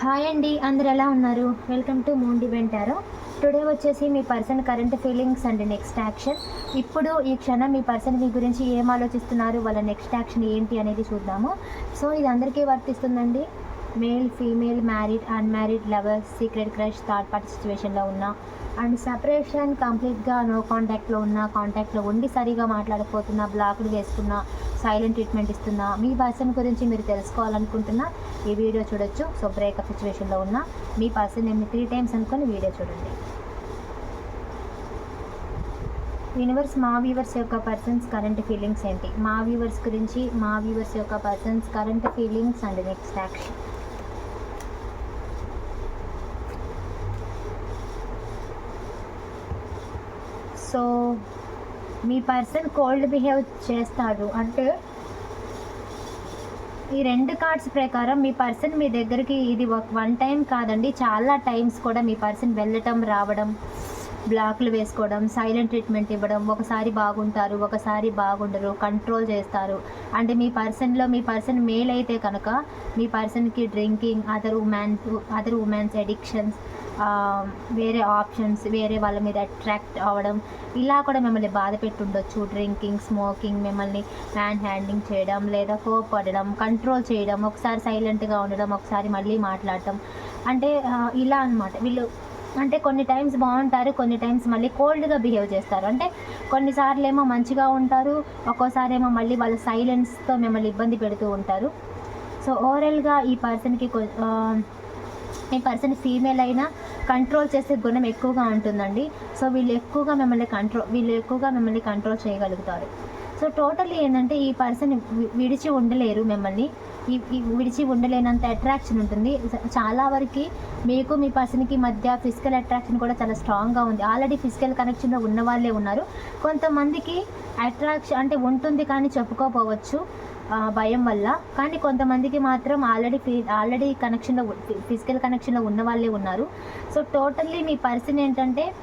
Hi అండి అందరు ఎలా ఉన్నారు? వెల్కమ్ టు మూన్ డివెంటారో టుడే వచ్చేసి మీ person current feelings and next action ఇప్పుడు ఈ క్షణం మీ పర్సన్ మీ గురించి ఏం ఆలోచిస్తున్నారు? వాళ్ళ నెక్స్ట్ యాక్షన్ ఏంటి అనేది చూద్దాము. సో ఇది అందరికీ వర్తిస్తుందండి. Male female married unmarried lovers secret crush third party సిచ్యువేషన్లో ఉన్న అండ్ సపరేషన్ కంప్లీట్గా నో కాంటాక్ట్లో ఉన్న కాంటాక్ట్లో ఉండి సరిగా మాట్లాడకపోతున్నా బ్లాక్లు వేసుకున్నా సైలెంట్ ట్రీట్మెంట్ ఇస్తున్నా మీ పర్సన్ గురించి మీరు తెలుసుకోవాలనుకుంటున్నా ఈ వీడియో చూడొచ్చు. సో బ్రేకప్ సిచ్యువేషన్లో ఉన్న మీ పర్సన్ నేను త్రీ టైమ్స్ అనుకొని వీడియో చూడండి. యూనివర్స్ మా వ్యూవర్స్ యొక్క పర్సన్స్ కరెంట్ ఫీలింగ్స్ ఏంటి? మా వ్యూవర్స్ గురించి మా వ్యూవర్స్ యొక్క persons current feelings and next action so me person cold behave చేస్తాడు. అంటే ఈ రెండు కార్డ్స్ ప్రకారం మీ పర్సన్ మీ దగ్గరికి ఇది ఒక వన్ టైం కాదండి చాలా టైమ్స్ కూడా మీ పర్సన్ వెళ్ళటం రావడం బ్లాక్లు వేసుకోవడం సైలెంట్ ట్రీట్మెంట్ ఇవ్వడం ఒకసారి బాగుంటారు ఒకసారి బాగుండరు కంట్రోల్ చేస్తారు. అంటే మీ పర్సన్లో మీ పర్సన్ మేల్ అయితే కనుక మీ పర్సన్కి drinking other women other womens addictions వేరే ఆప్షన్స్ వేరే వాళ్ళ మీద అట్రాక్ట్ అవ్వడం. ఇలా కూడా మిమ్మల్ని బాధ పెట్టుండొచ్చు. డ్రింకింగ్ స్మోకింగ్ మిమ్మల్ని హ్యాండ్ హ్యాండింగ్ చేయడం లేదా కోపడడం కంట్రోల్ చేయడం ఒకసారి సైలెంట్గా ఉండడం ఒకసారి మళ్ళీ మాట్లాడటం. అంటే ఇలా అన్నమాట. వీళ్ళు అంటే కొన్ని టైమ్స్ బాగుంటారు కొన్ని టైమ్స్ మళ్ళీ కోల్డ్గా బిహేవ్ చేస్తారు. అంటే కొన్నిసార్లు ఏమో మంచిగా ఉంటారు ఒక్కోసారి ఏమో మళ్ళీ వాళ్ళ సైలెన్స్తో మిమ్మల్ని ఇబ్బంది పెడుతూ ఉంటారు. సో ఓవరాల్గా ఈ పర్సన్కి ఈ పర్సన్ ఫీమేల్ అయినా కంట్రోల్ చేసే గుణం ఎక్కువగా ఉంటుందండి. సో వీళ్ళు ఎక్కువగా మిమ్మల్ని కంట్రోల్ వీళ్ళు ఎక్కువగా మిమ్మల్ని కంట్రోల్ చేయగలుగుతారు. సో టోటల్లీ ఏంటంటే ఈ పర్సన్ వి- విడిచి ఉండలేరు మిమ్మల్ని. ఈ విడిచి ఉండలేనంత అట్రాక్షన్ ఉంటుంది. చాలా వరకు మీకు మీ పర్సన్కి మధ్య ఫిజికల్ అట్రాక్షన్ కూడా చాలా స్ట్రాంగ్గా ఉంది. ఆల్రెడీ ఫిజికల్ కనెక్షన్లో ఉన్న వాళ్ళే ఉన్నారు. కొంతమందికి అట్రాక్షన్ అంటే ఉంటుంది కానీ చెప్పుకోపోవచ్చు. భయం వల్ల. కానీ కొంతమందికి మాత్రం ఆల్రెడీ ఫీ ఆల్రెడీ కనెక్షన్లో ఫిజికల్ కనెక్షన్లో ఉన్న వాళ్ళే ఉన్నారు. సో టోటల్లీ మీ పర్సన్ ఏంటంటే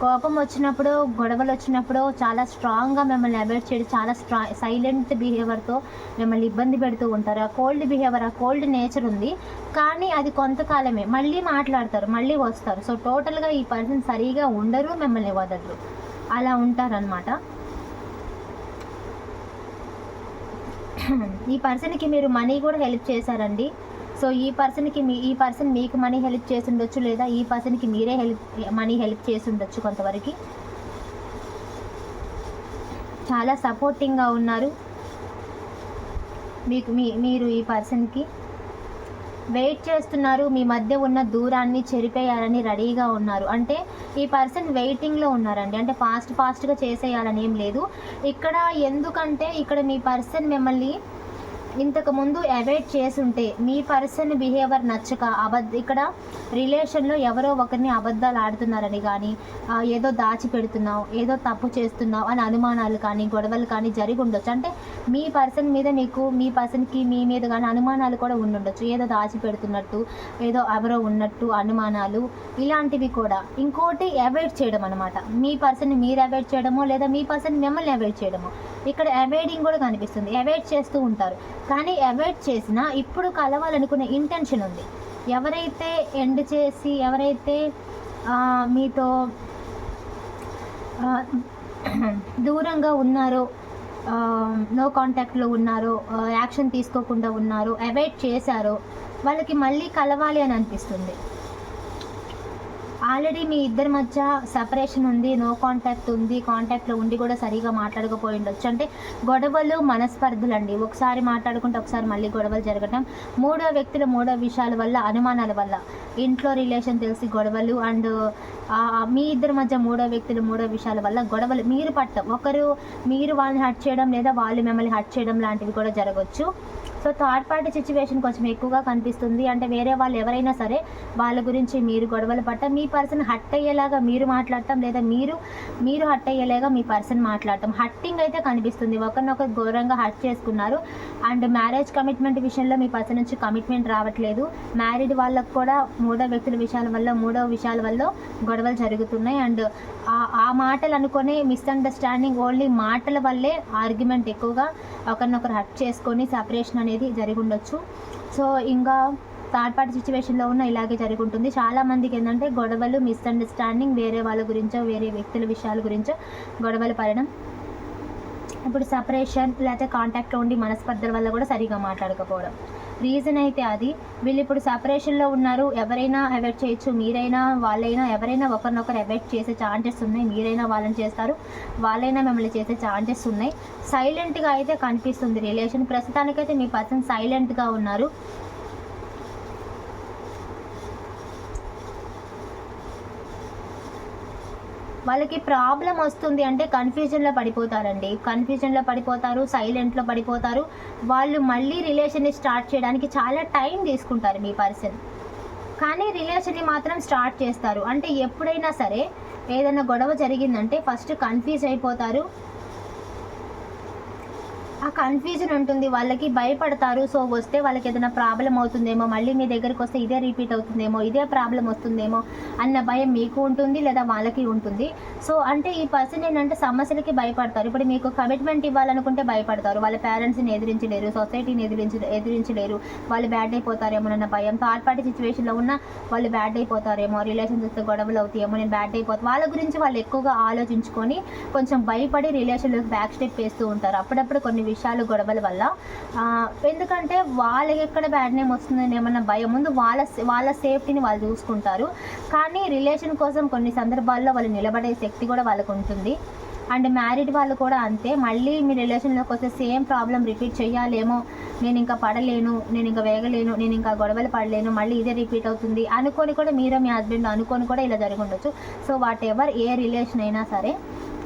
కోపం వచ్చినప్పుడు గొడవలు వచ్చినప్పుడు చాలా స్ట్రాంగ్గా మిమ్మల్ని అవాయిడ్ చేయడం చాలా స్ట్రా సైలెంట్ బిహేవియర్తో మిమ్మల్ని ఇబ్బంది పెడుతూ ఉంటారు. ఆ కోల్డ్ బిహేవియర్ ఆ కోల్డ్ నేచర్ ఉంది. కానీ అది కొంతకాలమే. మళ్ళీ మాట్లాడతారు మళ్ళీ వస్తారు. సో టోటల్గా ఈ పర్సన్ సరిగా ఉండరు మిమ్మల్ని వదలరు. అలా ఉంటారనమాట ఈ పర్సన్కి మీరు మనీ కూడా హెల్ప్ చేశారండి. సో ఈ పర్సన్కి మీ ఈ పర్సన్ మీకు మనీ హెల్ప్ చేసి ఉండొచ్చు లేదా ఈ పర్సన్కి మీరే హెల్ప్ మనీ హెల్ప్ చేసి ఉండొచ్చు కొంతవరకు. చాలా సపోర్టింగ్గా ఉన్నారు. మీకు మీ మీరు ఈ పర్సన్కి. వెయిట్ చేస్తున్నారు మీ మధ్య ఉన్న దూరాన్ని చెరిపేయాలని రెడీగా ఉన్నారు. అంటే ఈ పర్సన్ వెయిటింగ్లో ఉన్నారండి. అంటే ఫాస్ట్ ఫాస్ట్గా చేసేయాలని ఏం లేదు. ఇక్కడ ఎందుకంటే ఇక్కడ మీ పర్సన్ మిమ్మల్ని ఇంతకు ముందు అవాయిడ్ చేసుంటే మీ పర్సన్ బిహేవియర్ నచ్చక అబద్ధ ఇక్కడ రిలేషన్లో ఎవరో ఒకరిని అబద్ధాలు ఆడుతున్నారని కానీ ఏదో దాచి పెడుతున్నావు ఏదో తప్పు చేస్తున్నావు అని అనుమానాలు కానీ గొడవలు కానీ జరిగి ఉండొచ్చు. అంటే మీ పర్సన్ మీద మీకు మీ పర్సన్కి మీ మీద కానీ అనుమానాలు కూడా ఉండుండొచ్చు ఏదో దాచి పెడుతున్నట్టు ఏదో ఎవరో ఉన్నట్టు అనుమానాలు ఇలాంటివి కూడా. ఇంకోటి అవాయిడ్ చేయడం అనమాట మీ పర్సన్ మీరు అవాయిడ్ చేయడమో లేదా మీ పర్సన్ మిమ్మల్ని అవాయిడ్ చేయడమో. ఇక్కడ అవాయిడింగ్ కూడా కనిపిస్తుంది. అవాయిడ్ చేస్తూ ఉంటారు. కానీ అవాయిడ్ చేసినా ఇప్పుడు కలవాలనుకునే ఇంటెన్షన్ ఉంది. ఎవరైతే ఎండ్ చేసి ఎవరైతే మీతో దూరంగా ఉన్నారో నో కాంటాక్ట్లో ఉన్నారో యాక్షన్ తీసుకోకుండా ఉన్నారో అవాయిడ్ చేశారో వాళ్ళకి మళ్ళీ కలవాలి అని అనిపిస్తుంది. ఆల్రెడీ మీ ఇద్దరి మధ్య సపరేషన్ ఉంది నో కాంటాక్ట్ ఉంది కాంటాక్ట్లో ఉండి కూడా సరిగా మాట్లాడకపోయి ఉండొచ్చు అంటే గొడవలు మనస్పర్ధలు అండి ఒకసారి మాట్లాడుకుంటే ఒకసారి మళ్ళీ గొడవలు జరగటం. మూడో వ్యక్తుల మూడో విషయాల వల్ల అనుమానాల వల్ల ఇంట్లో రిలేషన్ తెలిసి గొడవలు అండ్ మీ ఇద్దరి మధ్య మూడో వ్యక్తులు మూడో విషయాల వల్ల గొడవలు. మీరు పట్టం ఒకరు మీరు వాళ్ళని హట్ చేయడం లేదా వాళ్ళు మిమ్మల్ని హట్ చేయడం లాంటివి కూడా జరగవచ్చు సో థర్డ్ పార్టీ సిచ్యువేషన్ కొంచెం ఎక్కువగా కనిపిస్తుంది. అంటే వేరే వాళ్ళు ఎవరైనా సరే వాళ్ళ గురించి మీరు గొడవలు పట్టడం మీ పర్సన్ హట్ అయ్యేలాగా మీరు మాట్లాడటం లేదా మీరు మీరు హట్ అయ్యేలాగా మీ పర్సన్ మాట్లాడటం. హట్టింగ్ అయితే కనిపిస్తుంది. ఒకరినొకరు ఘోరంగా హట్ చేసుకున్నారు. అండ్ మ్యారేజ్ కమిట్మెంట్ విషయంలో మీ పర్సన్ నుంచి కమిట్మెంట్ రావట్లేదు. మ్యారీడ్ వాళ్ళకు కూడా మూడో వ్యక్తుల విషయాల వల్ల మూడో విషయాల వల్ల గొడవలు జరుగుతున్నాయి. అండ్ ఆ మాటలు అనుకునే మిస్అండర్స్టాండింగ్ ఓన్లీ మాటల వల్లే ఆర్గ్యుమెంట్ ఎక్కువగా ఒకరినొకరు హట్ చేసుకొని సపరేషన్ అనేది జరిగి ఉండొచ్చు సో ఇంకా థర్డ్ పార్టీ సిచ్యువేషన్లో ఉన్న ఇలాగే జరుగుతుంది చాలా మందికి ఏంటంటే గొడవలు మిస్అండర్స్టాండింగ్ వేరే వాళ్ళ గురించో వేరే వ్యక్తుల విషయాల గురించో గొడవలు పడడం. ఇప్పుడు సపరేషన్ లేకపోతే కాంటాక్ట్లో ఉండి మనస్పర్ధల వల్ల కూడా సరిగా మాట్లాడకపోవడం. రీజన్ అయితే అది. వీళ్ళు ఇప్పుడు సపరేషన్లో ఉన్నారు. ఎవరైనా అవాయిడ్ చేయొచ్చు. మీరైనా వాళ్ళైనా ఎవరైనా ఒకరినొకరు అవాయిడ్ చేసే ఛాన్సెస్ ఉన్నాయి. మీరైనా వాళ్ళని చేస్తారు. వాళ్ళైనా మిమ్మల్ని చేసే ఛాన్సెస్ ఉన్నాయి. సైలెంట్గా అయితే కనిపిస్తుంది రిలేషన్ ప్రస్తుతానికైతే మీ పర్సన్ సైలెంట్గా ఉన్నారు. వాళ్ళకి ప్రాబ్లం వస్తుంది అంటే కన్ఫ్యూజన్లో పడిపోతారండి. కన్ఫ్యూజన్లో పడిపోతారు సైలెంట్లో పడిపోతారు. వాళ్ళు మళ్ళీ రిలేషన్ని స్టార్ట్ చేయడానికి చాలా టైం తీసుకుంటారు మీ పర్సన్ కానీ రిలేషన్ని మాత్రం స్టార్ట్ చేస్తారు. అంటే ఎప్పుడైనా సరే ఏదైనా గొడవ జరిగిందంటే ఫస్ట్ కన్ఫ్యూజ్ అయిపోతారు. ఆ కన్ఫ్యూజన్ ఉంటుంది. వాళ్ళకి భయపడతారు. సో వస్తే వాళ్ళకి ఏదైనా ప్రాబ్లం అవుతుందేమో మళ్ళీ మీ దగ్గరికి వస్తే ఇదే రిపీట్ అవుతుందేమో ఇదే ప్రాబ్లం వస్తుందేమో అన్న భయం మీకు ఉంటుంది లేదా వాళ్ళకి ఉంటుంది. సో అంటే ఈ పర్సన్ ఏంటంటే సమస్యలకి భయపడతారు. ఇప్పుడు మీకు కమిట్మెంట్ ఇవ్వాలనుకుంటే భయపడతారు. వాళ్ళ పేరెంట్స్ని ఎదిరించలేరు సొసైటీని ఎదిరించి ఎదిరించలేరు. వాళ్ళు బ్యాడ్ అయిపోతారేమోనన్న భయం. థర్డ్ పార్టీ సిచ్యువేషన్లో ఉన్న వాళ్ళు బ్యాడ్ అయిపోతారేమో. రిలేషన్షిప్తో గొడవలు అవుతాయేమో నేను బ్యాడ్ అయిపోతా వాళ్ళ గురించి వాళ్ళు ఎక్కువగా ఆలోచించుకొని కొంచెం భయపడి రిలేషన్లోకి బ్యాక్ స్టెప్ వేస్తూ ఉంటారు. అప్పుడప్పుడు కొన్ని విషయాలు గొడవల వల్ల. ఎందుకంటే వాళ్ళకి ఎక్కడ బ్యాడ్ నేమ్ వస్తుందని ఏమన్నా భయం ముందు వాళ్ళ వాళ్ళ సేఫ్టీని వాళ్ళు చూసుకుంటారు. కానీ రిలేషన్ కోసం కొన్ని సందర్భాల్లో వాళ్ళు నిలబడే శక్తి కూడా వాళ్ళకు ఉంటుంది. అండ్ మ్యారీడ్ వాళ్ళు కూడా అంతే. మళ్ళీ మీ రిలేషన్లోకి వస్తే సేమ్ ప్రాబ్లం రిపీట్ చేయాలేమో. నేను ఇంకా పడలేను నేను ఇంకా వేగలేను నేను ఇంకా గొడవలు పడలేను మళ్ళీ ఇదే రిపీట్ అవుతుంది అనుకొని కూడా మీరు మీ హస్బెండ్ అనుకొని కూడా ఇలా జరిగి ఉండొచ్చు. సో వాట్ ఎవర్ ఏ రిలేషన్ అయినా సరే.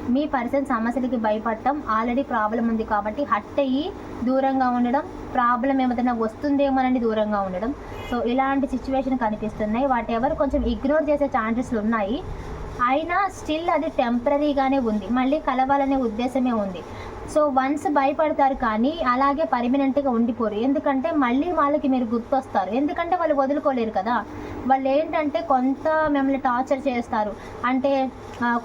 మీ పర్సన్ సమస్యలకి భయపడటం ఆల్రెడీ ప్రాబ్లం ఉంది కాబట్టి హట్ అయ్యి దూరంగా ఉండడం ప్రాబ్లం ఏమైనా వస్తుందేమోనని దూరంగా ఉండడం. సో ఇలాంటి సిచ్యువేషన్ కనిపిస్తున్నాయి. వాటి ఎవరు కొంచెం ఇగ్నోర్ చేసే ఛాన్సెస్లు ఉన్నాయి. అయినా స్టిల్ అది టెంపరీగానే ఉంది. మళ్ళీ కలవాలనే ఉద్దేశమే ఉంది. సో వన్స్ భయపడతారు కానీ అలాగే పర్మనెంట్గా ఉండిపోరు. ఎందుకంటే మళ్ళీ వాళ్ళకి మీరు గుర్తొస్తారు. ఎందుకంటే వాళ్ళు వదులుకోలేరు కదా. వాళ్ళు ఏంటంటే కొంత మిమ్మల్ని టార్చర్ చేస్తారు. అంటే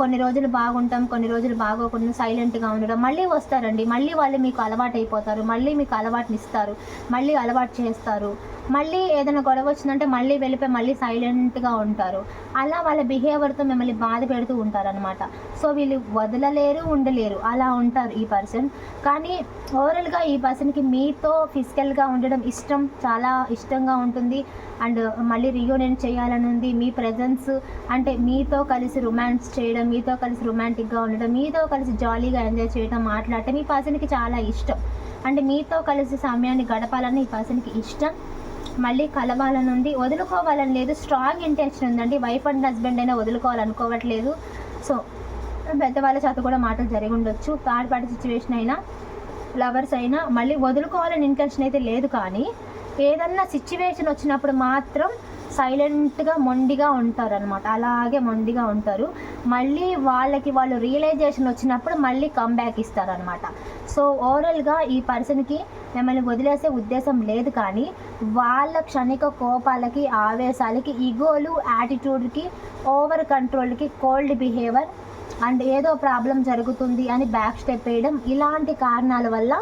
కొన్ని రోజులు బాగుంటాం కొన్ని రోజులు బాగోకుండా సైలెంట్గా ఉండడం. మళ్ళీ వస్తారండి. మళ్ళీ వాళ్ళు మీకు అలవాటు అయిపోతారు మళ్ళీ మీకు అలవాటుని ఇస్తారు మళ్ళీ అలవాటు చేస్తారు. మళ్ళీ ఏదైనా గొడవ వచ్చిందంటే మళ్ళీ వెళ్ళిపోయి మళ్ళీ సైలెంట్గా ఉంటారు. అలా వాళ్ళ బిహేవియర్తో మిమ్మల్ని బాధ పెడుతూ ఉంటారనమాట సో వీళ్ళు వదలలేరు ఉండలేరు. అలా ఉంటారు ఈ పర్సన్. కానీ ఓవరాల్గా ఈ పర్సన్కి మీతో ఫిజికల్గా ఉండడం ఇష్టం చాలా ఇష్టంగా ఉంటుంది. అండ్ మళ్ళీ రియూనియన్ చేయాలని ఉంది. మీ ప్రజెన్స్ అంటే మీతో కలిసి రొమాన్స్ చేయడం మీతో కలిసి రొమాంటిక్గా ఉండడం మీతో కలిసి జాలీగా ఎంజాయ్ చేయడం మాట్లాడటం ఈ పర్సన్కి చాలా ఇష్టం. అంటే మీతో కలిసి సమయాన్ని గడపాలని ఈ పర్సన్కి ఇష్టం. మళ్ళీ కలవాలని ఉంది. వదులుకోవాలని లేదు. స్ట్రాంగ్ ఇంటెన్షన్ ఉందండి. వైఫ్ అండ్ హస్బెండ్ అయినా వదులుకోవాలనుకోవట్లేదు. సో పెద్దవాళ్ళ చేత కూడా మాటలు జరిగి ఉండొచ్చు. థర్డ్ పార్టీ సిచ్యువేషన్ అయినా లవర్స్ అయినా మళ్ళీ వదులుకోవాలని ఇంటెన్షన్ అయితే లేదు కానీ ఏదన్నా సిచ్యువేషన్ వచ్చినప్పుడు మాత్రం సైలెంట్గా మొండిగా ఉంటారు అనమాట అలాగే మొండిగా ఉంటారు. మళ్ళీ వాళ్ళకి వాళ్ళు రియలైజేషన్ వచ్చినప్పుడు మళ్ళీ కమ్బ్యాక్ ఇస్తారనమాట సో ఓవరాల్గా ఈ పర్సన్కి మిమ్మల్ని వదిలేసే ఉద్దేశం లేదు కానీ వాళ్ళ క్షణిక కోపాలకి ఆవేశాలకి ఇగోలు యాటిట్యూడ్కి ఓవర్ కంట్రోల్కి కోల్డ్ బిహేవియర్ అండ్ ఏదో ప్రాబ్లం జరుగుతుంది అని బ్యాక్ స్టెప్ వేయడం ఇలాంటి కారణాల వల్ల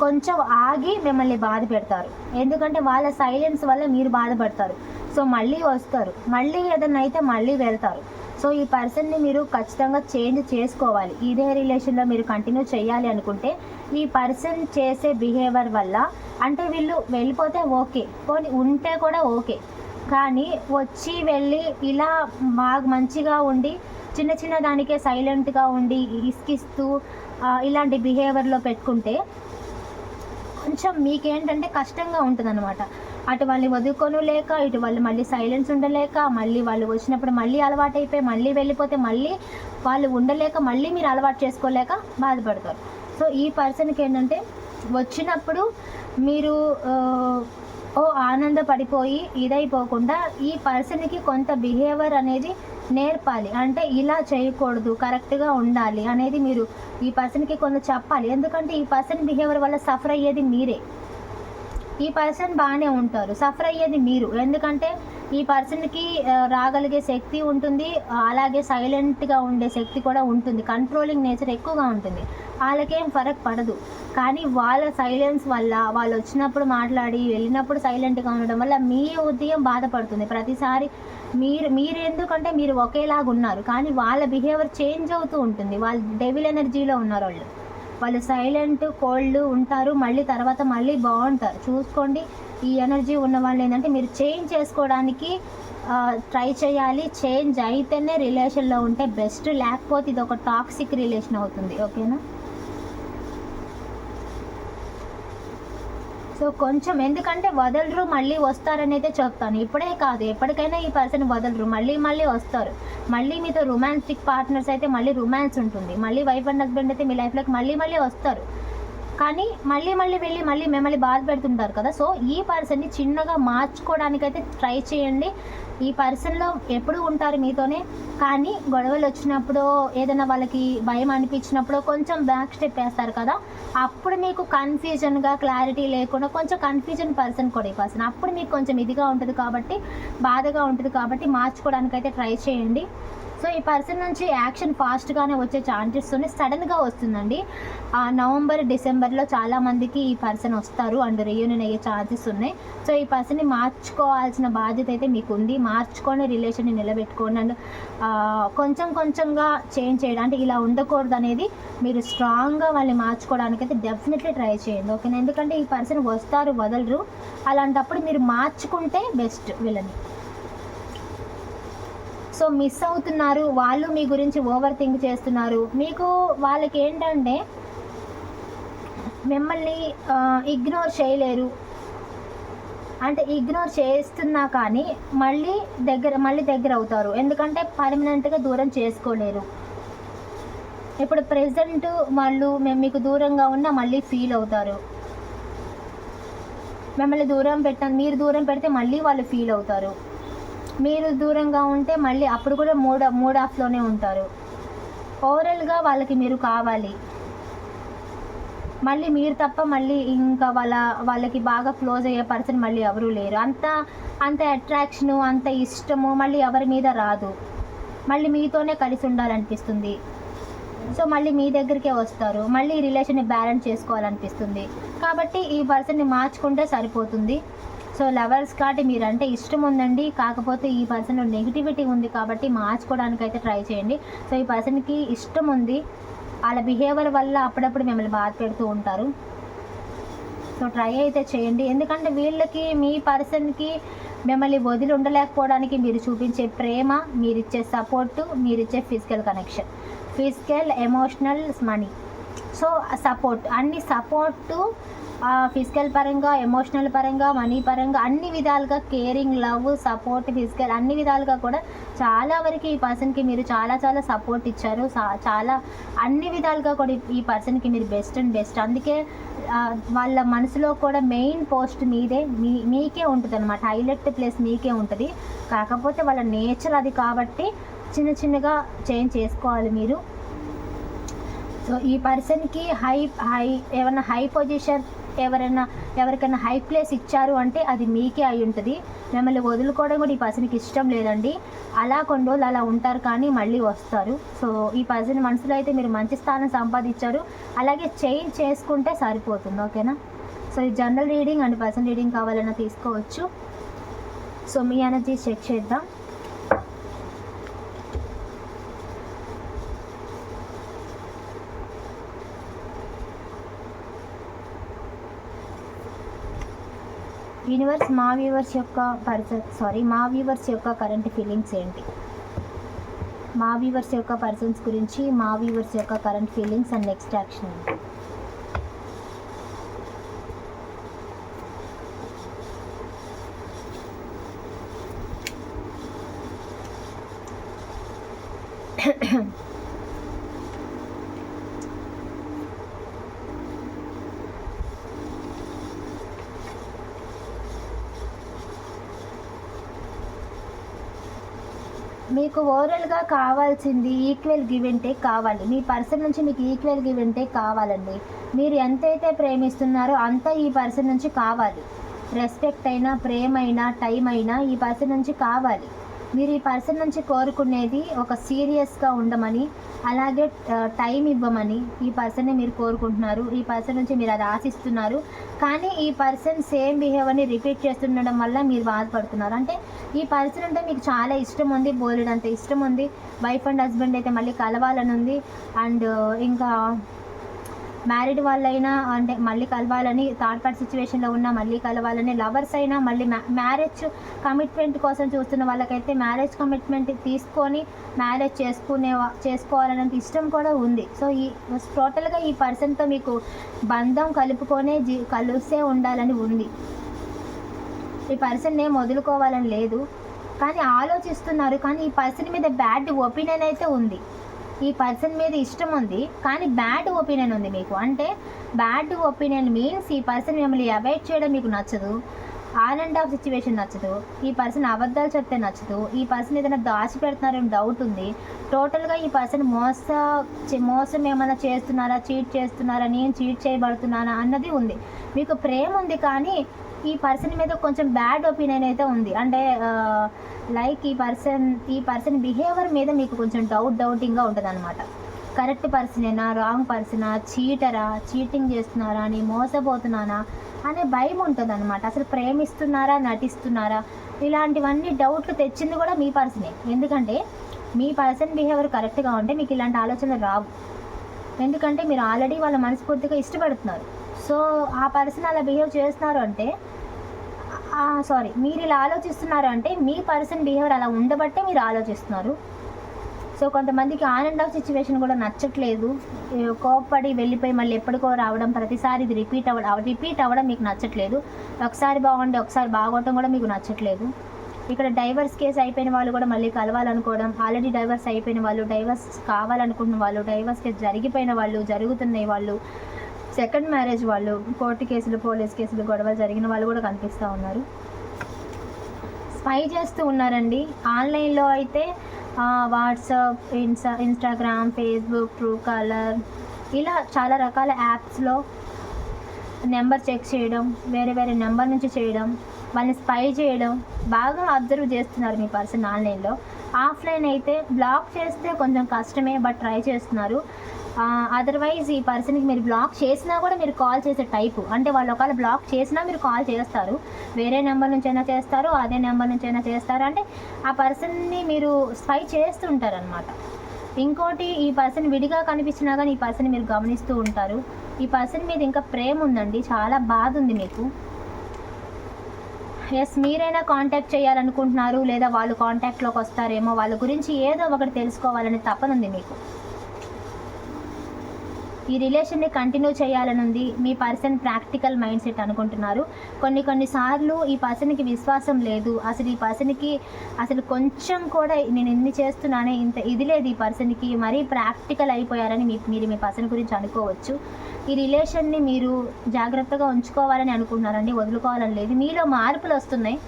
కొంచెం ఆగి మిమ్మల్ని బాధ పెడతారు. ఎందుకంటే వాళ్ళ సైలెన్స్ వల్ల మీరు బాధపడతారు. సో మళ్ళీ వస్తారు. మళ్ళీ ఏదైనా అయితే మళ్ళీ వెళ్తారు. సో ఈ పర్సన్ని మీరు ఖచ్చితంగా చేంజ్ చేసుకోవాలి. ఇదే రిలేషన్లో మీరు కంటిన్యూ చేయాలి అనుకుంటే ఈ పర్సన్ చేసే బిహేవియర్ వల్ల అంటే వీళ్ళు వెళ్ళిపోతే ఓకే పోనీ ఉంటే కూడా ఓకే. కానీ వచ్చి వెళ్ళి ఇలా బాగా మంచిగా ఉండి చిన్న చిన్న దానికే సైలెంట్గా ఉండి ఇస్కిస్తూ ఇలాంటి బిహేవియర్లో పెట్టుకుంటే కొంచెం మీకేంటంటే కష్టంగా ఉంటుంది అనమాట అటు వాళ్ళని వదులుకొను లేక ఇటు వాళ్ళు మళ్ళీ సైలెన్స్ ఉండలేక మళ్ళీ వాళ్ళు వచ్చినప్పుడు మళ్ళీ అలవాటు అయిపోయి మళ్ళీ వెళ్ళిపోతే మళ్ళీ వాళ్ళు ఉండలేక మళ్ళీ మీరు అలవాటు చేసుకోలేక బాధపడతారు. సో ఈ పర్సన్కి ఏంటంటే వచ్చినప్పుడు మీరు ఓ ఆనందపడిపోయి ఇదైపోకుండా ఈ పర్సన్కి కొంత బిహేవియర్ అనేది నేర్పాలి. అంటే ఇలా చేయకూడదు కరెక్ట్గా ఉండాలి అనేది మీరు ఈ పర్సన్కి కొంత చెప్పాలి. ఎందుకంటే ఈ పర్సన్ బిహేవియర్ వల్ల సఫర్ అయ్యేది మీరే. ఈ పర్సన్ బాగానే ఉంటారు. సఫర్ అయ్యేది మీరు. ఎందుకంటే ఈ పర్సన్కి రాగలిగే శక్తి ఉంటుంది. అలాగే సైలెంట్గా ఉండే శక్తి కూడా ఉంటుంది. కంట్రోలింగ్ నేచర్ ఎక్కువగా ఉంటుంది. వాళ్ళకేం ఫరక్ పడదు. కానీ వాళ్ళ సైలెన్స్ వల్ల వాళ్ళు వచ్చినప్పుడు మాట్లాడి వెళ్ళినప్పుడు సైలెంట్గా ఉండడం వల్ల మీ ఉదయం బాధపడుతుంది. ప్రతిసారి మీరు మీరు ఎందుకంటే మీరు ఒకేలాగా ఉన్నారు కానీ వాళ్ళ బిహేవియర్ చేంజ్ అవుతూ ఉంటుంది. వాళ్ళు డెవిల్ ఎనర్జీలో ఉన్నారు వాళ్ళు వాళ్ళు సైలెంట్ కోల్డ్ ఉంటారు. మళ్ళీ తర్వాత మళ్ళీ బాగుంటారు. చూసుకోండి. ఈ ఎనర్జీ ఉన్న వాళ్ళు ఏంటంటే మీరు చేంజ్ చేసుకోవడానికి ట్రై చేయాలి. చేంజ్ అయితేనే రిలేషన్లో ఉంటే బెస్ట్. లేకపోతే ఇది ఒక టాక్సిక్ రిలేషన్ అవుతుంది. ఓకేనా? సో కొంచెం ఎందుకంటే వదలరు మళ్ళీ వస్తారని అయితే చెప్తాను. ఇప్పుడే కాదు ఎప్పటికైనా ఈ పర్సన్ వదలరు మళ్ళీ మళ్ళీ వస్తారు. మళ్ళీ మీతో రొమాన్స్టిక్ పార్ట్నర్స్ అయితే మళ్ళీ రొమాన్స్ ఉంటుంది. మళ్ళీ వైఫ్ అండ్ హస్బెండ్ అయితే మీ లైఫ్లోకి మళ్ళీ మళ్ళీ వస్తారు. కానీ మళ్ళీ మళ్ళీ వెళ్ళి మళ్ళీ మిమ్మల్ని బాధ పెడుతుంటారు కదా. సో ఈ పర్సన్ని చిన్నగా మార్చుకోవడానికైతే ట్రై చేయండి. ఈ పర్సన్లో ఎప్పుడు ఉంటారు మీతోనే. కానీ గొడవలు వచ్చినప్పుడు ఏదైనా వాళ్ళకి భయం అనిపించినప్పుడు కొంచెం బ్యాక్ స్టెప్ వేస్తారు కదా. అప్పుడు మీకు కన్ఫ్యూజన్గా క్లారిటీ లేకుండా కొంచెం కన్ఫ్యూజన్ పర్సన్ కూడా ఈ పర్సన్ అప్పుడు మీకు కొంచెం ఇదిగా ఉంటుంది కాబట్టి బాధగా ఉంటుంది కాబట్టి మార్చుకోవడానికైతే ట్రై చేయండి. సో ఈ పర్సన్ నుంచి యాక్షన్ ఫాస్ట్గానే వచ్చే ఛాన్సెస్ ఉన్నాయి సడన్గా వస్తుందండి. నవంబర్ డిసెంబర్లో చాలామందికి ఈ పర్సన్ వస్తారు అండ్ రియూనియన్ అయ్యే ఛాన్సెస్ ఉన్నాయి. సో ఈ పర్సన్ని మార్చుకోవాల్సిన బాధ్యత అయితే మీకు ఉంది మార్చుకొని రిలేషన్ని నిలబెట్టుకోండి అండ్ కొంచెం కొంచెంగా చేంజ్ చేయడం. అంటే ఇలా ఉండకూడదు అనేది మీరు స్ట్రాంగ్గా వాళ్ళని మార్చుకోవడానికి అయితే డెఫినెట్లీ ట్రై చేయండి. ఓకేనా? ఎందుకంటే ఈ పర్సన్ వస్తారు వదలరు. అలాంటప్పుడు మీరు మార్చుకుంటే బెస్ట్ వీళ్ళని సో మిస్ అవుతున్నారు. వాళ్ళు మీ గురించి ఓవర్ థింక్ చేస్తున్నారు. మీకు వాళ్ళకి ఏంటంటే మిమ్మల్ని ఇగ్నోర్ చేయలేరు. అంటే ఇగ్నోర్ చేస్తున్నా కానీ మళ్ళీ దగ్గర మళ్ళీ దగ్గర అవుతారు. ఎందుకంటే పర్మనెంట్గా దూరం చేసుకోలేరు. ఇప్పుడు ప్రెసెంట్ వాళ్ళు మేము మీకు దూరంగా ఉన్నా మళ్ళీ ఫీల్ అవుతారు. మిమ్మల్ని దూరం పెట్టాను మీరు దూరం పెడితే మళ్ళీ వాళ్ళు ఫీల్ అవుతారు. మీరు దూరంగా ఉంటే మళ్ళీ అప్పుడు కూడా మూడ్ మూడ్ ఆఫ్లోనే ఉంటారు. ఓవరాల్గా వాళ్ళకి మీరు కావాలి. మళ్ళీ మీరు తప్ప మళ్ళీ ఇంకా వాళ్ళ వాళ్ళకి బాగా క్లోజ్ అయ్యే పర్సన్ మళ్ళీ ఎవరూ లేరు. అంత అంత అట్రాక్షను అంత ఇష్టము మళ్ళీ ఎవరి మీద రాదు. మళ్ళీ మీతోనే కలిసి ఉండాలనిపిస్తుంది. సో మళ్ళీ మీ దగ్గరికే వస్తారు. మళ్ళీ ఈ రిలేషన్ని బ్యాలెన్స్ చేసుకోవాలనిపిస్తుంది. కాబట్టి ఈ పర్సన్ని మార్చుకుంటే సరిపోతుంది. సో లవర్స్ కాబట్టి మీరంటే ఇష్టం ఉందండి కాకపోతే ఈ పర్సన్ నెగిటివిటీ ఉంది కాబట్టి మార్చుకోవడానికి అయితే ట్రై చేయండి. సో ఈ పర్సన్కి ఇష్టం ఉంది వాళ్ళ బిహేవియర్ వల్ల అప్పుడప్పుడు మిమ్మల్ని బాధ పెడుతూ ఉంటారు. సో ట్రై అయితే చేయండి. ఎందుకంటే వీళ్ళకి మీ పర్సన్కి మిమ్మల్ని వదిలి ఉండలేకపోవడానికి మీరు చూపించే ప్రేమ మీరిచ్చే సపోర్టు మీరిచ్చే physical connection. Physical emotional money. So support. అన్ని సపోర్టు ఫిజికల్ పరంగా ఎమోషనల్ పరంగా మనీ పరంగా అన్ని విధాలుగా కేరింగ్ లవ్ సపోర్ట్ ఫిజికల్ అన్ని విధాలుగా కూడా చాలా వరకు ఈ పర్సన్కి మీరు చాలా చాలా సపోర్ట్ ఇచ్చారు. సా- చాలా అన్ని విధాలుగా కూడా ఈ- పర్సన్కి మీరు బెస్ట్ అండ్ బెస్ట్ అందుకే వాళ్ళ మనసులో కూడా మెయిన్ పోస్ట్ మీదే మీ మీకే ఉంటుంది అనమాట హైలైట్ ప్లేస్ మీకే ఉంటుంది. కాకపోతే వాళ్ళ నేచర్ అది కాబట్టి చిన్న చిన్నగా చేంజ్ చేసుకోవాలి మీరు. సో ఈ పర్సన్కి హై హై ఏమైనా హై పొజిషన్ ఎవరైనా ఎవరికైనా హై ప్లేస్ ఇచ్చారు అంటే అది మీకే అయి ఉంటుంది. మిమ్మల్ని వదులుకోవడం కూడా ఈ పర్సన్కి ఇష్టం లేదండి. అలా కొన్ని రోజులు అలా ఉంటారు కానీ మళ్ళీ వస్తారు. సో ఈ పర్సన్ మనసులో అయితే మీరు మంచి స్థానం సంపాదించారు. అలాగే చేంజ్ చేసుకుంటే సరిపోతుంది ఓకేనా? సో ఈ general reading and person reading కావాలన్నా తీసుకోవచ్చు. సో మీ ఎనర్జీ చెక్ చేద్దాం. యూనివర్స్ మా వ్యూవర్స్ యొక్క పర్సన్ సారీ మా వ్యూవర్స్ యొక్క కరెంట్ ఫీలింగ్స్ ఏంటి? మా వ్యూవర్స్ యొక్క పర్సన్స్ గురించి మా వ్యూవర్స్ యొక్క current feelings and next action ఏంటి? మీకు ఓవరాల్గా కావాల్సింది ఈక్వల్ గివ్ అండ్ టేక్ కావాలి. మీ పర్సన్ నుంచి మీకు ఈక్వల్ గివ్ అండ్ టేక్ కావాలండి. మీరు ఎంతైతే ప్రేమిస్తున్నారో అంత ఈ పర్సన్ నుంచి కావాలి. రెస్పెక్ట్ అయినా ప్రేమ అయినా టైం అయినా ఈ పర్సన్ నుంచి కావాలి. మీరు ఈ పర్సన్ నుంచి కోరుకునేది ఒక సీరియస్గా ఉండమని అలాగే టైం ఇవ్వమని ఈ పర్సన్ని మీరు కోరుకుంటున్నారు. ఈ పర్సన్ నుంచి మీరు అది ఆశిస్తున్నారు. కానీ ఈ పర్సన్ సేమ్ బిహేవియర్ని రిపీట్ చేస్తుండడం వల్ల మీరు బాధపడుతున్నారు. అంటే ఈ పర్సన్ అంటే మీకు చాలా ఇష్టం ఉంది బోలెడంత ఇష్టం ఉంది. వైఫ్ అండ్ హస్బెండ్ అయితే మళ్ళీ కలవాలని ఉంది. అండ్ ఇంకా మ్యారీడ్ వాళ్ళైనా అంటే మళ్ళీ కలవాలని థర్డ్ పార్ట్ సిచ్యువేషన్లో ఉన్న మళ్ళీ కలవాలని లవర్స్ అయినా మళ్ళీ మ్యారేజ్ కమిట్మెంట్ కోసం చూస్తున్న వాళ్ళకైతే మ్యారేజ్ కమిట్మెంట్ తీసుకొని మ్యారేజ్ చేసుకునే వా- చేసుకోవాలనేంత ఇష్టం కూడా ఉంది. సో ఈ టోటల్గా ఈ పర్సన్తో మీకు బంధం కలుపుకొనే జీ కలిసే ఉండాలని ఉంది. ఈ పర్సన్ ఏం వదులుకోవాలని లేదు. కానీ ఆలోచిస్తున్నారు. కానీ ఈ పర్సన్ మీద బ్యాడ్ ఒపీనియన్ అయితే ఉంది. ఈ పర్సన్ మీద ఇష్టం ఉంది కానీ బ్యాడ్ ఒపీనియన్ ఉంది మీకు. అంటే బ్యాడ్ ఒపీనియన్ మీన్స్ ఈ పర్సన్ మిమ్మల్ని అవాయిడ్ చేయడం మీకు నచ్చదు ఆన్ అండ్ ఆఫ్ సిచ్యువేషన్ నచ్చదు ఈ పర్సన్ అబద్ధాలు చెప్తే నచ్చదు ఈ పర్సన్ ఏదైనా దాచి పెడుతున్నారని డౌట్ ఉంది టోటల్గా ఈ పర్సన్ మోస మోసం ఏమైనా చేస్తున్నారా చీట్ చేస్తున్నారా నేను చీట్ చేయబడుతున్నానా అన్నది ఉంది. మీకు ప్రేమ ఉంది కానీ ఈ పర్సన్ మీద కొంచెం బ్యాడ్ ఒపీనియన్ అయితే ఉంది. అంటే లైక్ ఈ పర్సన్ ఈ పర్సన్ బిహేవియర్ మీద మీకు కొంచెం డౌట్ డౌటింగ్గా ఉంటుంది అనమాట కరెక్ట్ పర్సనేనా రాంగ్ పర్సనా చీటరా చీటింగ్ చేస్తున్నారా అని మోసపోతున్నానా అనే భయం ఉంటుంది అనమాట అసలు ప్రేమిస్తున్నారా నటిస్తున్నారా? ఇలాంటివన్నీ డౌట్లు తెచ్చింది కూడా మీ పర్సనే ఎందుకంటే మీ పర్సన్ బిహేవియర్ కరెక్ట్గా ఉంటే మీకు ఇలాంటి ఆలోచనలు రావు. ఎందుకంటే మీరు ఆల్రెడీ వాళ్ళ మనస్ఫూర్తిగా ఇష్టపడుతున్నారు. సో ఆ పర్సన్ అలా బిహేవ్ చేస్తున్నారు అంటే సారీ మీరు ఇలా ఆలోచిస్తున్నారు అంటే మీ పర్సన్ బిహేవియర్ అలా ఉండబట్టే మీరు ఆలోచిస్తున్నారు. సో కొంతమందికి ఆన్ అండ్ ఆఫ్ సిచ్యువేషన్ కూడా నచ్చట్లేదు. కోప్పడి వెళ్ళిపోయి మళ్ళీ ఎప్పటికో రావడం ప్రతిసారి ఇది రిపీట్ అవ్వడం రిపీట్ అవ్వడం మీకు నచ్చట్లేదు. ఒకసారి బాగుండి ఒకసారి బాగోవటం కూడా మీకు నచ్చట్లేదు. ఇక్కడ డైవర్స్ కేసు అయిపోయిన వాళ్ళు కూడా మళ్ళీ కలవాలనుకోవడం ఆల్రెడీ డైవర్స్ అయిపోయిన వాళ్ళు డైవర్స్ కావాలనుకున్న వాళ్ళు డైవర్స్ కేసు జరిగిపోయిన వాళ్ళు జరుగుతున్నాయి వాళ్ళు సెకండ్ మ్యారేజ్ వాళ్ళు కోర్టు కేసులు పోలీస్ కేసులు గొడవలు జరిగిన వాళ్ళు కూడా కనిపిస్తూ ఉన్నారు. స్పై చేస్తూ ఉన్నారండి. ఆన్లైన్లో అయితే WhatsApp Insta Instagram Facebook Truecaller ఇలా చాలా రకాల యాప్స్లో నెంబర్ చెక్ చేయడం వేరే వేరే నెంబర్ నుంచి చేయడం వాళ్ళని స్పై చేయడం బాగా అబ్జర్వ్ చేస్తున్నారు మీ పర్సన్ ఆన్లైన్లో. ఆఫ్లైన్ అయితే బ్లాక్ చేస్తే కొంచెం కష్టమే బట్ ట్రై చేస్తున్నారు. అదర్వైజ్ ఈ పర్సన్కి మీరు బ్లాక్ చేసినా కూడా మీరు కాల్ చేసే టైపు అంటే వాళ్ళు ఒకవేళ బ్లాక్ చేసినా మీరు కాల్ చేస్తారు. వేరే నెంబర్ నుంచి అయినా చేస్తారు అదే నెంబర్ నుంచి అయినా చేస్తారు. అంటే ఆ పర్సన్ని మీరు స్పై చేస్తుంటారనమాట ఇంకోటి ఈ పర్సన్ విడిగా కనిపించినా కానీ ఈ పర్సన్ మీరు గమనిస్తూ ఉంటారు. ఈ పర్సన్ మీద ఇంకా ప్రేమ ఉందండి. చాలా బాధ ఉంది మీకు. ఎస్ మీరైనా కాంటాక్ట్ చేయాలనుకుంటున్నారు లేదా వాళ్ళు కాంటాక్ట్లోకి వస్తారేమో వాళ్ళ గురించి ఏదో ఒకటి తెలుసుకోవాలనే తపనుంది మీకు. ఈ రిలేషన్ని కంటిన్యూ చేయాలని ఉంది మీ పర్సన్ ప్రాక్టికల్ మైండ్ సెట్ అనుకుంటున్నారు. కొన్ని కొన్నిసార్లు ఈ పర్సన్కి విశ్వాసం లేదు. అసలు ఈ పర్సన్కి అసలు కొంచెం కూడా నేను ఎన్ని చేస్తున్నానే ఇంత ఇది లేదు ఈ పర్సన్కి మరీ ప్రాక్టికల్ అయిపోయారని మీ మీరు మీ పర్సన్ గురించి అనుకోవచ్చు. ఈ రిలేషన్ని మీరు జాగ్రత్తగా ఉంచుకోవాలని అనుకుంటున్నారండి వదులుకోవాలని లేదు. మీలో మార్పులు వస్తున్నాయి.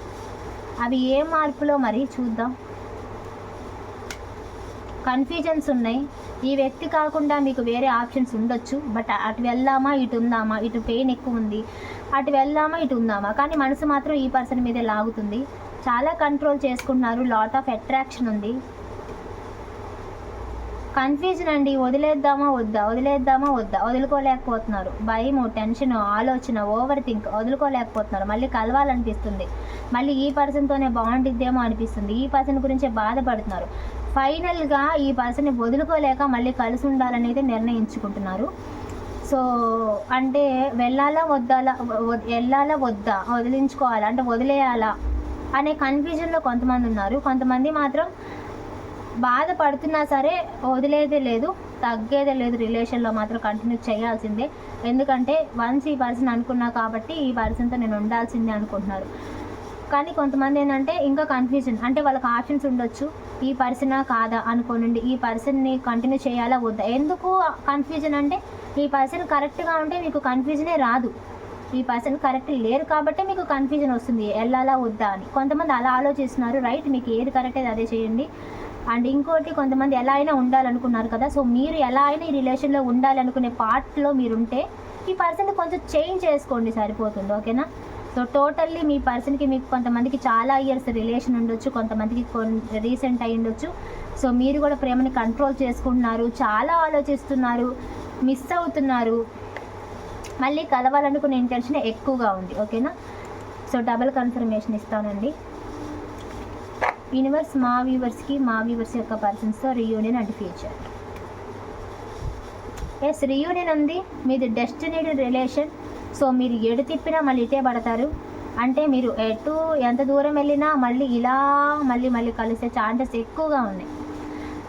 అవి ఏ మార్పులో మరి చూద్దాం. కన్ఫ్యూజన్స్ ఉన్నాయి. ఈ వ్యక్తి కాకుండా మీకు వేరే ఆప్షన్స్ ఉండొచ్చు. బట్ అటు వెళ్దామా ఇటు ఉందామా? ఇటు పెయిన్ ఎక్కువ ఉంది. అటు వెళ్దామా ఇటు ఉందామా? కానీ మనసు మాత్రం ఈ పర్సన్ మీదే లాగుతుంది. చాలా కంట్రోల్ చేసుకుంటున్నారు. లాట్ ఆఫ్ అట్రాక్షన్ ఉంది. కన్ఫ్యూజన్ అండి. వదిలేద్దామా వద్దా? వదిలేద్దామా వద్దా? వదులుకోలేకపోతున్నారు. భయము టెన్షన్ ఆలోచన ఓవర్ థింక్ వదులుకోలేకపోతున్నారు. మళ్ళీ కలవాలనిపిస్తుంది. మళ్ళీ ఈ పర్సన్తోనే బాగుండిద్దేమో అనిపిస్తుంది. ఈ పర్సన్ గురించే బాధపడుతున్నారు. ఫైనల్గా ఈ పర్సన్ని వదులుకోలేక మళ్ళీ కలిసి ఉండాలనేది నిర్ణయించుకుంటున్నారు. సో అంటే వెళ్ళాలా వద్దాలా వెళ్ళాలా వద్దా వదిలించుకోవాలా అంటే వదిలేయాలా అనే కన్ఫ్యూజన్లో కొంతమంది ఉన్నారు. కొంతమంది మాత్రం బాధపడుతున్నా సరే వదిలేదే లేదు తగ్గేదే లేదు రిలేషన్లో మాత్రం కంటిన్యూ చేయాల్సిందే. ఎందుకంటే వన్స్ ఈ పర్సన్ అనుకున్నా కాబట్టి ఈ పర్సన్తో నేను ఉండాల్సిందే అనుకుంటున్నారు. కానీ కొంతమంది ఏంటంటే ఇంకా కన్ఫ్యూజన్ అంటే వాళ్ళకి ఆప్షన్స్ ఉండొచ్చు. ఈ పర్సనా కాదా అనుకోనండి. ఈ పర్సన్ని కంటిన్యూ చేయాలా వద్దా? ఎందుకు కన్ఫ్యూజన్ అంటే ఈ పర్సన్ కరెక్ట్గా ఉంటే మీకు కన్ఫ్యూజనే రాదు. ఈ పర్సన్ కరెక్ట్ లేరు కాబట్టి మీకు కన్ఫ్యూజన్ వస్తుంది. వెళ్ళాలా వద్దా అని. కొంతమంది అలా ఆలోచిస్తున్నారు. రైట్ మీకు ఏది కరెక్ట్ అయితే అదే చేయండి. అండ్ ఇంకోటి కొంతమంది ఎలా అయినా ఉండాలనుకున్నారు కదా. సో మీరు ఎలా అయినా ఈ రిలేషన్లో ఉండాలనుకునే పార్ట్లో మీరు ఉంటే ఈ పర్సన్ కొంచెం చేంజ్ చేసుకోండి. సరిపోతుంది. ఓకేనా సో టోటల్లీ మీ పర్సన్కి మీకు కొంతమందికి చాలా ఇయర్స్ రిలేషన్ ఉండొచ్చు కొంతమందికి రీసెంట్ అయి ఉండొచ్చు. సో మీరు కూడా ప్రేమని కంట్రోల్ చేసుకుంటున్నారు చాలా ఆలోచిస్తున్నారు మిస్ అవుతున్నారు. మళ్ళీ కలవాలనుకునే ఇంటెన్షన్ ఎక్కువగా ఉంది ఓకేనా సో డబల్ కన్ఫర్మేషన్ ఇస్తానండి. యూనివర్స్ మా వ్యూవర్స్కి మా వ్యూవర్స్ యొక్క పర్సన్స్తో reunion and future yes reunion ఉంది. మీది డెస్టినేటెడ్ రిలేషన్ సో మీరు ఎడు తిప్పినా మళ్ళీ ఇటే పడతారు. అంటే మీరు ఎటు ఎంత దూరం వెళ్ళినా మళ్ళీ ఇలా మళ్ళీ మళ్ళీ కలిసే ఛాన్సెస్ ఎక్కువగా ఉన్నాయి.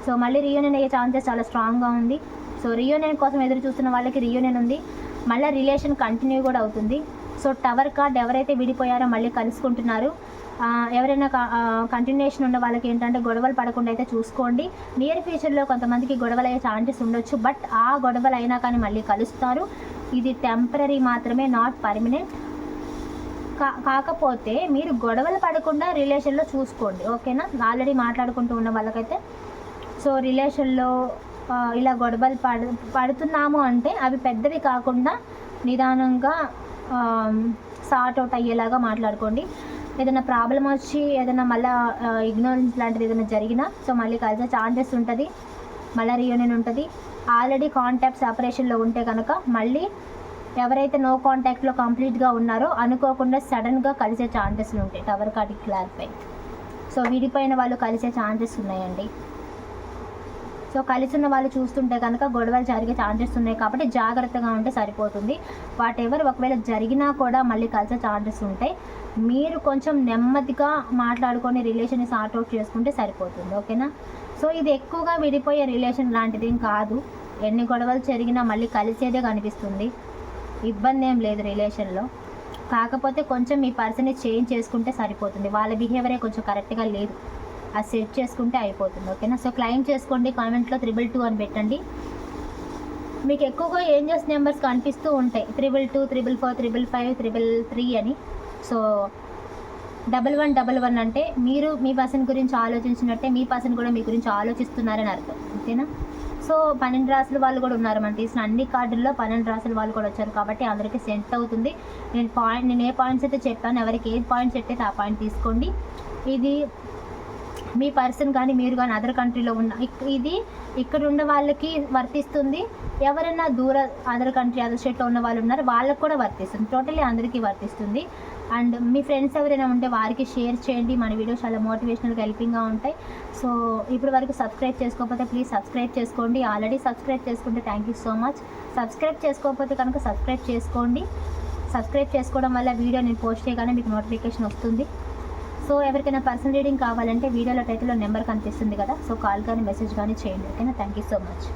సో మళ్ళీ రియూనియన్ అయ్యే ఛాన్సెస్ చాలా స్ట్రాంగ్గా ఉంది. సో రియూనియన్ కోసం ఎదురు చూస్తున్న వాళ్ళకి రియూనియన్ ఉంది. మళ్ళీ రిలేషన్ కంటిన్యూ కూడా అవుతుంది. సో టవర్ కార్డ్ ఎవరైతే విడిపోయారో మళ్ళీ కలుసుకుంటున్నారు. ఎవరైనా కంటిన్యూషన్ ఉన్న వాళ్ళకి ఏంటంటే గొడవలు పడకుండా అయితే చూసుకోండి. నియర్ ఫ్యూచర్లో కొంతమందికి గొడవలు అయ్యే ఛాన్సెస్ ఉండొచ్చు. బట్ ఆ గొడవలు అయినా కానీ మళ్ళీ కలుస్తారు. ఇది టెంపరీ మాత్రమే నాట్ పర్మనెంట్ కా కాకపోతే మీరు గొడవలు పడకుండా రిలేషన్లో చూసుకోండి ఓకేనా ఆల్రెడీ మాట్లాడుకుంటూ ఉన్న వాళ్ళకైతే. సో రిలేషన్లో ఇలా గొడవలు పడు పడుతున్నాము అంటే అవి పెద్దవి కాకుండా నిదానంగా సార్ట్ అవుట్ అయ్యేలాగా మాట్లాడుకోండి. ఏదైనా ప్రాబ్లం వచ్చి ఏదైనా మళ్ళీ ఇగ్నోరెన్స్ లాంటిది ఏదైనా జరిగినా సో మళ్ళీ కలిసే ఛాన్సెస్ ఉంటుంది. మళ్ళీ రియూనియన్ ఉంటుంది. ఆల్రెడీ కాంటాక్ట్ ఆపరేషన్లో ఉంటే కనుక మళ్ళీ ఎవరైతే నో కాంటాక్ట్లో కంప్లీట్గా ఉన్నారో అనుకోకుండా సడన్గా కలిసే ఛాన్సెస్లు ఉంటాయి. టవర్ కాటి క్లారిఫై సో విడిపోయిన వాళ్ళు కలిసే ఛాన్సెస్ ఉన్నాయండి. సో కలిసి ఉన్న వాళ్ళు చూస్తుంటే కనుక గొడవలు జరిగే ఛాన్సెస్ ఉన్నాయి కాబట్టి జాగ్రత్తగా ఉంటే సరిపోతుంది. వాట్ ఎవర్ ఒకవేళ జరిగినా కూడా మళ్ళీ కలిసే ఛాన్సెస్ ఉంటాయి. మీరు కొంచెం నెమ్మదిగా మాట్లాడుకొని రిలేషన్ని సార్ట్ అవుట్ చేసుకుంటే సరిపోతుంది. ఓకేనా? సో ఇది ఎక్కువగా విడిపోయే రిలేషన్ లాంటిది ఏం కాదు. ఎన్ని గొడవలు జరిగినా మళ్ళీ కలిసేదే కనిపిస్తుంది. ఇబ్బంది ఏం లేదు రిలేషన్లో కాకపోతే కొంచెం మీ పర్సన్ని చేంజ్ చేసుకుంటే సరిపోతుంది. వాళ్ళ బిహేవియరే కొంచెం కరెక్ట్గా లేదు. అది సెట్ చేసుకుంటే అయిపోతుంది ఓకేనా సో క్లైమ్ చేసుకోండి కామెంట్లో త్రిబుల్ టూ అని పెట్టండి. మీకు ఎక్కువగా ఏంజల్స్ నెంబర్స్ కనిపిస్తూ ఉంటాయి. Triple two triple four triple five triple three అని. So double one double one అంటే మీరు మీ పర్సన్ గురించి ఆలోచించినట్టే మీ పర్సన్ కూడా మీ గురించి ఆలోచిస్తున్నారని అర్థం. ఓకేనా? సో పన్నెండు రాసులు వాళ్ళు కూడా ఉన్నారు. మనం తీసిన అన్ని కార్డుల్లో పన్నెండు రాసుల వాళ్ళు కూడా వచ్చారు కాబట్టి అందరికీ సెంట్ అవుతుంది. నేను పాయింట్ నేను ఏ పాయింట్స్ అయితే చెప్పాను ఎవరికి ఏ పాయింట్స్ సెట్ అయితే ఆ పాయింట్ తీసుకోండి. ఇది మీ పర్సన్ కానీ మీరు కానీ అదర్ కంట్రీలో ఉన్న ఇక్- ఇది ఇక్కడ ఉన్న వాళ్ళకి వర్తిస్తుంది. ఎవరైనా దూర అదర్ కంట్రీ అదర్ స్టేట్లో ఉన్న వాళ్ళు ఉన్నారు వాళ్ళకి కూడా వర్తిస్తుంది. టోటలీ అందరికీ వర్తిస్తుంది. అండ్ మీ ఫ్రెండ్స్ ఎవరైనా ఉంటే వారికి షేర్ చేయండి. మన వీడియోస్ చాలా మోటివేషనల్గా హెల్పింగ్గా ఉంటాయి. సో ఇప్పుడు వరకు సబ్స్క్రైబ్ చేసుకోకపోతే ప్లీజ్ సబ్స్క్రైబ్ చేసుకోండి. ఆల్రెడీ సబ్స్క్రైబ్ చేసుకుంటే thank you so much. Subscribe చేసుకోకపోతే కనుక సబ్స్క్రైబ్ చేసుకోండి. సబ్స్క్రైబ్ చేసుకోవడం వల్ల వీడియో నేను పోస్ట్ చేయగానే మీకు నోటిఫికేషన్ వస్తుంది. సో ఎవరికైనా పర్సనల్ రీడింగ్ కావాలంటే వీడియోలో టైటిల్లో నెంబర్ కనిపిస్తుంది కదా. సో కాల్ కానీ మెసేజ్ కానీ చేయండి. ఓకేనా? Thank you so much.